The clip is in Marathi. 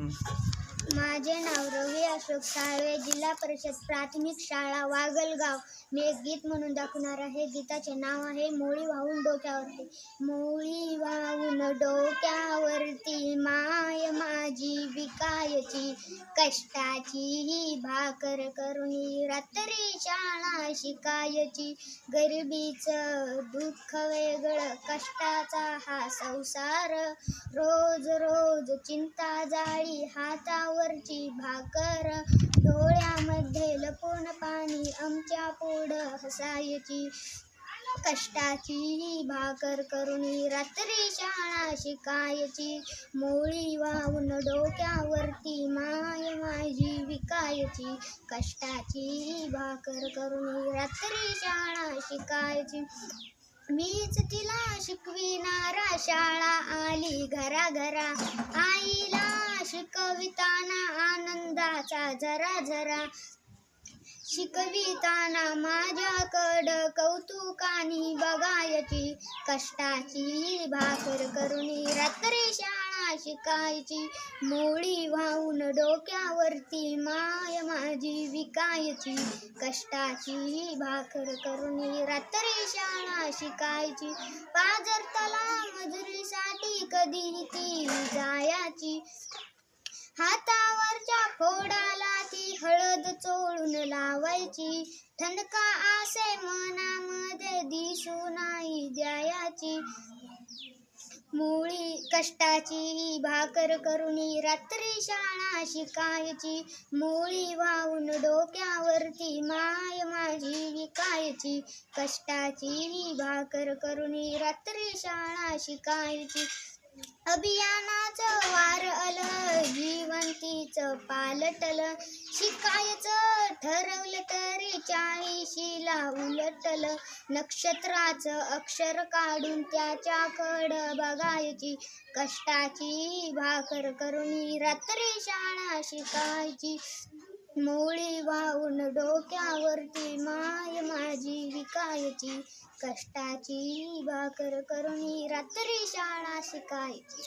माझे नाव रवी अशोक साळवे. जिल्हा परिषद प्राथमिक शाळा वागलगाव. मी एक गीत म्हणून दाखवणार आहे. गीताचे नाव आहे मोळी वाहून डोक्यावरती. मोळी वाहून डोक्यावरती माय माझी विकायची. कष्टाची ही भाकर करून रात्री शाळा शिकायची. गरिबीचं दुःख वेगळं कष्टाचा हा संसार. रोज रोज चिंता जाळी हातावरची भाकर. डोळ्यामध्ये लपून पाणी आमच्या पुढं हसायची. कष्टाची भाकर करून रात्री शाळा शिकायची. मोळी वाहून डोक्यावरती माय माझी विकायची. कष्टाची भाकर करून रात्री शाळा शिकायची. मीच तिला शिकविणारा शाळा आली घरा घरा आईला शिकविताना आनंदाचा जरा जरा. शिकविताना माझ्याकडं कौतुकानी बघायची. कष्टाची भाकर करून रात्री शाळा शिकायची. मोळी वाहून डोक्यावरती माय माझी विकायची. कष्टाची भाकर करून रात्री शाळा शिकायची. पाजर तला मजुरीसाठी कधी ती जायाची. हातावरच्या फोडाला ती हळ हळद चोळून लावायची. ठणका आसे मनामध्ये दिसू नाही द्यायाची. मुळी कष्टाची भाकर करून रात्री शाळा शिकायची मुळी वाहून डोक्यावरती माय माझी विकायची. कष्टाची भाकर करून रात्री शाळा शिकायची अभियानाचं वार आलं जीवंतीचं पालटलं. शिकायचं ठरवलं तरी चाळीशीला उलटलं. नक्षत्राचं अक्षर काढून त्याच्याकडं बघायची. कष्टाची भाकर करून रात्री शाळा शिकायची. मोळी वाहून डोक्यावरती माय माझी विकायची. कष्टाची भाकर करून रात्री शाळा शिकायची.